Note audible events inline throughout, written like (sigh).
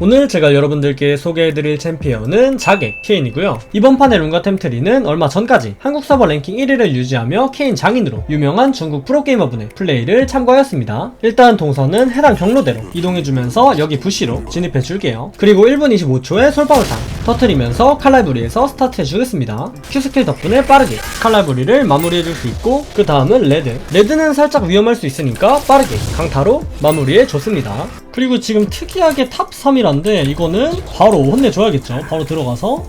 오늘 제가 여러분들께 소개해드릴 챔피언은 자객 케인이고요. 이번 판의 룬가 템트리는 얼마 전까지 한국 서버 랭킹 1위를 유지하며 케인 장인으로 유명한 중국 프로게이머분의 플레이를 참고하였습니다. 일단 동선은 해당 경로대로 이동해주면서 여기 부시로 진입해줄게요. 그리고 1분 25초의 솔방울탄 터트리면서 칼날부리에서 스타트해주겠습니다. Q스킬 덕분에 빠르게 칼날부리를 마무리해줄 수 있고 그 다음은 레드 레드는 살짝 위험할 수 있으니까 빠르게 강타로 마무리해줬습니다. 그리고 지금 특이하게 탑 3이란데 이거는 바로 혼내줘야겠죠. 바로 들어가서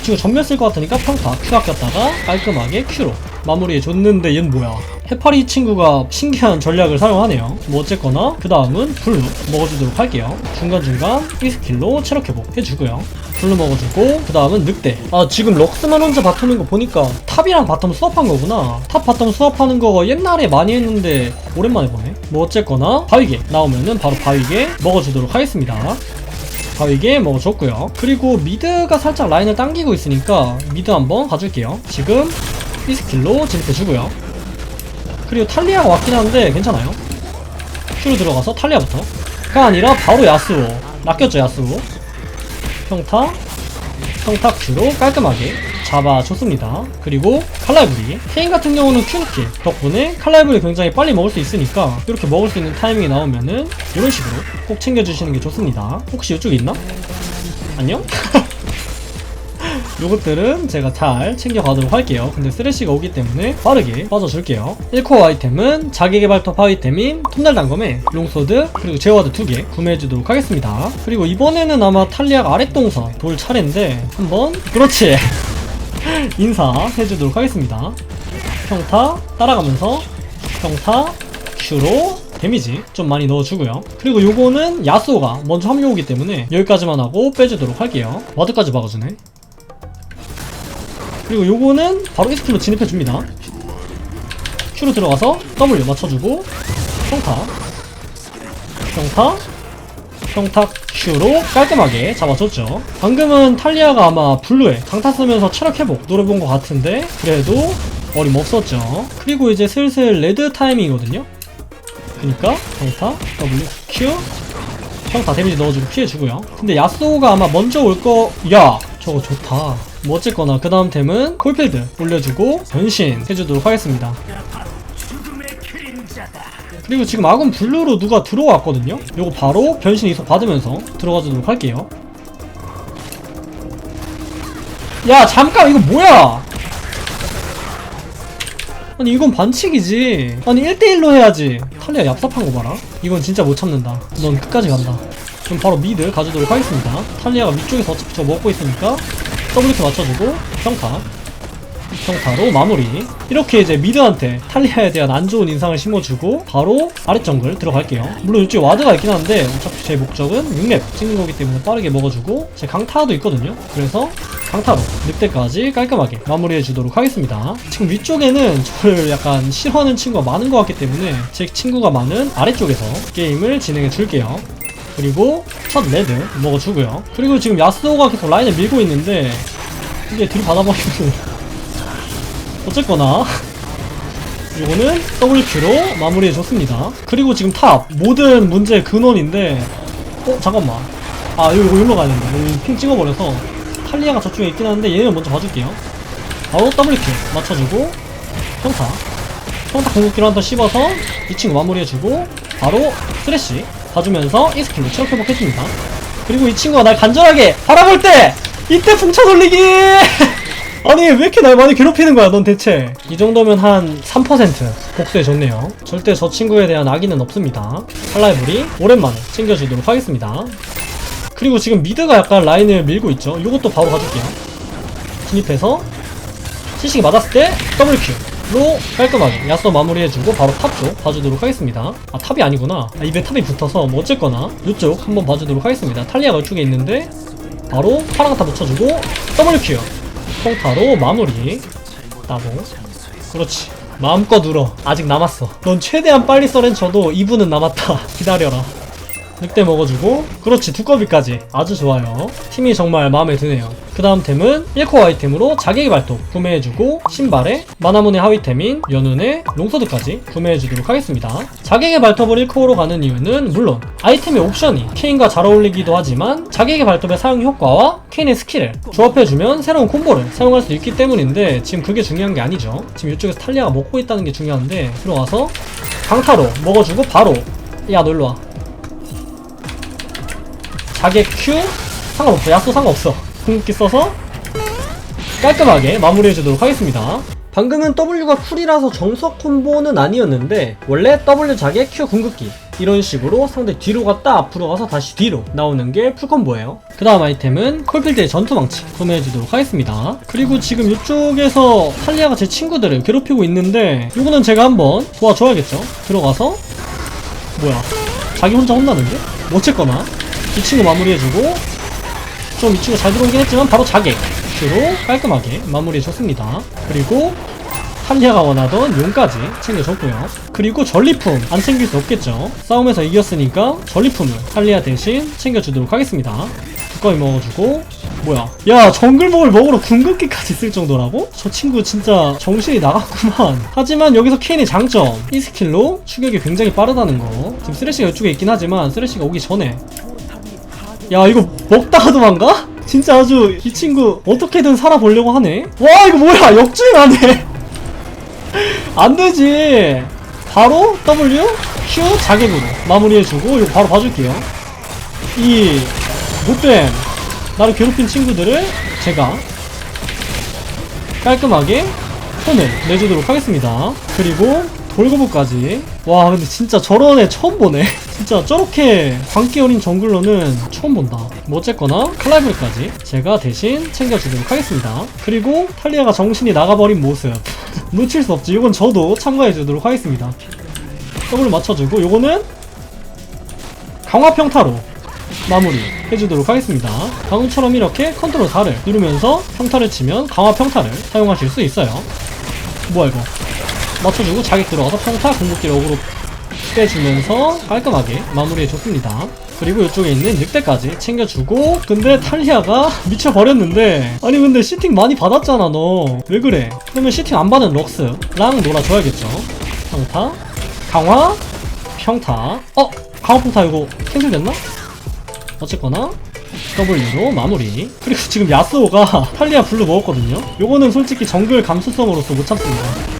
지금 전멸 쓸 것 같으니까 평타 Q 아꼈다가 깔끔하게 Q로 마무리해 줬는데 얘는 뭐야 해파리 친구가 신기한 전략을 사용하네요. 뭐 어쨌거나 그 다음은 블루 먹어주도록 할게요. 중간중간 이 스킬로 체력 회복 해주고요. 블루 먹어주고 그 다음은 늑대. 아 지금 럭스만 혼자 바꾸는 거 보니까 탑이랑 바텀 수업한 거구나. 탑 바텀 수업하는 거 옛날에 많이 했는데 오랜만에 보네. 뭐 어쨌거나 바위개 나오면은 바로 바위개 먹어주도록 하겠습니다. 바위게 먹어줬고요. 그리고 미드가 살짝 라인을 당기고 있으니까 미드 한번 가줄게요. 지금 이 스킬로 진입해주고요 그리고 탈리아가 왔긴 한데 괜찮아요 큐로 들어가서 탈리아부터 가 아니라 바로 야스오 낚였죠 야스오 평타 평타 큐로 깔끔하게 잡아줬습니다. 그리고 칼날부리 케인 같은 경우는 큐스킬 덕분에 칼날부리 굉장히 빨리 먹을 수 있으니까 이렇게 먹을 수 있는 타이밍이 나오면은 이런 식으로 꼭 챙겨주시는 게 좋습니다. 혹시 이쪽에 있나? 안녕? (laughs) 요것들은 제가 잘 챙겨가도록 할게요. 근데 쓰레쉬가 오기 때문에 빠르게 빠져줄게요. 1코어 아이템은 자기개발 톱 아이템인 톱날 단검에 롱소드 그리고 제어와드 2개 구매해주도록 하겠습니다. 그리고 이번에는 아마 탈리아가 아랫동선 돌 차례인데 한번 그렇지! (laughs) 인사해주도록 하겠습니다. 평타 따라가면서 평타 큐로 데미지 좀 많이 넣어주고요. 그리고 요거는 야스오가 먼저 합류 오기 때문에 여기까지만 하고 빼주도록 할게요. 와드까지 막아주네 그리고 요거는 바로 이스킬로 진입해줍니다. Q로 들어가서 W 맞춰주고 평타. 평타. 평타 Q로 깔끔하게 잡아줬죠. 방금은 탈리아가 아마 블루에 강타 쓰면서 체력 회복 노려본 것 같은데 그래도 어림없었죠. 그리고 이제 슬슬 레드 타이밍이거든요. 그니까 평타 W Q. 평타 데미지 넣어주고 피해주고요. 근데 야스오가 아마 먼저 올 거 야! 저거 좋다 뭐 어쨌거나 그 다음 템은 콜필드 올려주고 변신 해주도록 하겠습니다. 그리고 지금 아군 블루로 누가 들어왔거든요? 요거 바로 변신 이속 받으면서 들어가 주도록 할게요. 야 잠깐 이거 뭐야? 아니 이건 반칙이지. 아니 1대1로 해야지. 탈리아 얍삽한 거 봐라. 이건 진짜 못 참는다. 넌 끝까지 간다. 그럼 바로 미드 가주도록 하겠습니다. 탈리아가 위쪽에서 어차피 저 먹고 있으니까 WT 맞춰주고 평타. 평타로 마무리. 이렇게 이제 미드한테 탈리아에 대한 안 좋은 인상을 심어주고 바로 아랫 정글 들어갈게요. 물론 이쪽에 와드가 있긴 한데 어차피 제 목적은 6렙 찍는 거기 때문에 빠르게 먹어주고 제 강타도 있거든요. 그래서 강타로 늑대까지 깔끔하게 마무리해 주도록 하겠습니다. 지금 위쪽에는 저를 약간 싫어하는 친구가 많은 것 같기 때문에 제 친구가 많은 아래쪽에서 게임을 진행해 줄게요 그리고 첫 레드 먹어주고요. 그리고 지금 야스오가 계속 라인을 밀고 있는데 이게 뒤로 받아버리면 (laughs) 어쨌거나. 이거는 WQ로 마무리해줬습니다. 그리고 지금 탑 모든 문제의 근원인데 어 잠깐만. 아 이거 이거 일로 가야 된다. 여기 핑 찍어버려서 탈리아가 저쪽에 있긴 한데 얘는 먼저 봐줄게요. 바로 WQ 맞춰주고 평타. 평타 공격기로 한 번 씹어서 이 친구 마무리해주고 바로 쓰레쉬 봐주면서 이 스킬로 체력 회복해줍니다. 그리고 이 친구가 날 간절하게 바라볼 때 이때 풍차 돌리기! (laughs) 아니 왜 이렇게 날 많이 괴롭히는 거야 넌 대체? 이 정도면 한 3% 복수해줬네요. 절대 저 친구에 대한 악의는 없습니다. 칼라이브리 오랜만에 챙겨주도록 하겠습니다. 그리고 지금 미드가 약간 라인을 밀고 있죠. 이것도 바로 가줄게요. 진입해서 시식이 맞았을 때 WQ 로 깔끔하게 야스 마무리해주고 바로 탑쪽 봐주도록 하겠습니다. 아 탑이 아니구나. 아, 입에 탑이 붙어서 뭐 어쨌거나 이쪽 한번 봐주도록 하겠습니다. 탈리아가 이쪽에 있는데 바로 파랑타 붙여주고 WQ 평타로 마무리. 따고 그렇지. 마음껏 울어. 아직 남았어. 넌 최대한 빨리 써렌 쳐도 2분은 남았다. 기다려라 늑대 먹어주고 그렇지 두꺼비까지. 아주 좋아요. 팀이 정말 마음에 드네요. 그 다음 템은 1코어 아이템으로 자객의 발톱 구매해주고 신발에 마나문의 하위템인 연운의 롱소드까지 구매해주도록 하겠습니다. 자객의 발톱을 1코어로 가는 이유는 물론 아이템의 옵션이 케인과 잘 어울리기도 하지만 자객의 발톱의 사용 효과와 케인의 스킬을 조합해주면 새로운 콤보를 사용할 수 있기 때문인데 지금 그게 중요한 게 아니죠. 지금 이쪽에서 탈리아가 먹고 있다는 게 중요한데 들어와서 강타로 먹어주고 바로 야너 일로와 자객 Q? 상관없어. 야쏘 상관없어. 궁극기 써서 깔끔하게 마무리해 주도록 하겠습니다. 방금은 W가 쿨이라서 정석 콤보는 아니었는데 원래 W 자객 Q 궁극기 이런 식으로 상대 뒤로 갔다 앞으로 가서 다시 뒤로 나오는 게 풀콤보예요. 그 다음 아이템은 콜필드의 전투망치 구매해주도록 하겠습니다. 그리고 지금 이쪽에서 탈리아가 제 친구들을 괴롭히고 있는데 이거는 제가 한번 도와줘야겠죠? 들어가서 뭐야? 자기 혼자 혼나는데? 어쨌거나 이 친구 마무리해주고 좀 이 친구 잘 들어오긴 했지만 바로 자객 으로 깔끔하게 마무리해줬습니다. 그리고 탈리아가 원하던 용까지 챙겨줬고요. 그리고 전리품 안 챙길 수 없겠죠. 싸움에서 이겼으니까 전리품을 탈리아 대신 챙겨주도록 하겠습니다. 두꺼비 먹어주고 뭐야. 야 정글목을 먹으러 궁극기까지 쓸 정도라고? 저 친구 진짜 정신이 나갔구만. (laughs) 하지만 여기서 케인의 장점. 이 스킬로 추격이 굉장히 빠르다는 거. 지금 쓰레쉬가 이쪽에 있긴 하지만 쓰레쉬가 오기 전에 야 이거 먹다가 도망가? 진짜 아주 이 친구 어떻게든 살아보려고 하네? 와 이거 뭐야? 역주행하네 안되지. (laughs) 바로 W Q 자객으로 마무리해주고 이거 바로 봐줄게요. 이 못된 나를 괴롭힌 친구들을 제가 깔끔하게 손을 내주도록 하겠습니다. 그리고 돌고부까지. 와 근데 진짜 저런 애 처음 보네 (laughs) 진짜 저렇게 광기 어린 정글러는 처음 본다. 뭐 어쨌거나 칼라이브리까지 제가 대신 챙겨주도록 하겠습니다. 그리고 탈리아가 정신이 나가버린 모습. (laughs) 놓칠 수 없지 이건 저도 참가해주도록 하겠습니다. 더블 맞춰주고 요거는 강화평타로 마무리 해주도록 하겠습니다. 방금처럼 이렇게 컨트롤 4를 누르면서 평타를 치면 강화평타를 사용하실 수 있어요. 뭐야 이거? 맞춰주고 자객 들어가서 평타 궁극기 력으로 빼주면서 깔끔하게 마무리해줬습니다. 그리고 이쪽에 있는 늑대까지 챙겨주고 근데 탈리아가 (laughs) 미쳐버렸는데 아니 근데 시팅 많이 받았잖아 너. 왜 그래? 그러면 시팅 안 받은 럭스랑 놀아줘야겠죠. 평타. 강화. 평타. 어? 강화 평타 이거 캔슬됐나? 어쨌거나 W로 마무리. 그리고 지금 야스오가 (laughs) 탈리아 블루 먹었거든요. 요거는 솔직히 정글 감수성으로서 못 참습니다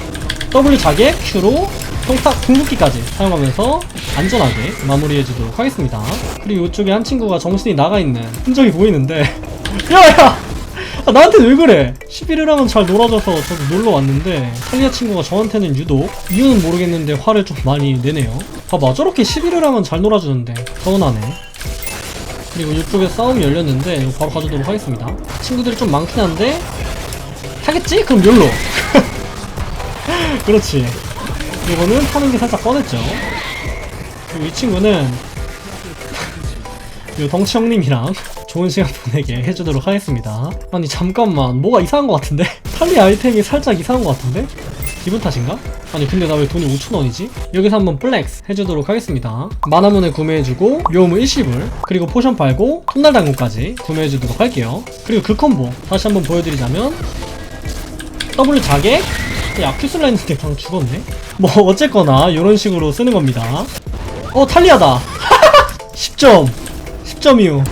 W 자객 Q로 평타 궁극기까지 사용하면서 안전하게 마무리해 주도록 하겠습니다. 그리고 이쪽에 한 친구가 정신이 나가 있는 흔적이 보이는데 (laughs) 야야! 아, 나한테 왜 그래? 11이랑은 잘 놀아줘서 저도 놀러 왔는데 탈리아 친구가 저한테는 유독 이유는 모르겠는데 화를 좀 많이 내네요. 봐봐 저렇게 11이랑은 잘 놀아주는데 서운하네. 그리고 이쪽에 싸움이 열렸는데 바로 가져도록 하겠습니다. 친구들이 좀 많긴 한데 하겠지? 그럼 욜로. 그렇지. 이거는 타는 게 살짝. 그리고 이 친구는 (laughs) 이 덩치 형님이랑 좋은 시간 보내게 해주도록 하겠습니다. 아니 잠깐만 뭐가 이상한 것 같은데? (laughs) 탈리 아이템이 살짝 이상한 것 같은데? 기분 탓인가? 아니 근데 나 왜 돈이 5천원이지? 여기서 한번 플렉스 해주도록 하겠습니다. 만화문에 구매해주고 묘무 일시불 그리고 포션 팔고 톱날 당구까지 구매해주도록 할게요. 그리고 그 콤보 다시 한번 보여드리자면 W 자객 야 큐슬라 했는데 방금 죽었네? 뭐 어쨌거나 이런 식으로 쓰는 겁니다. 어 탈리아다. (laughs) 10점. 10점 이후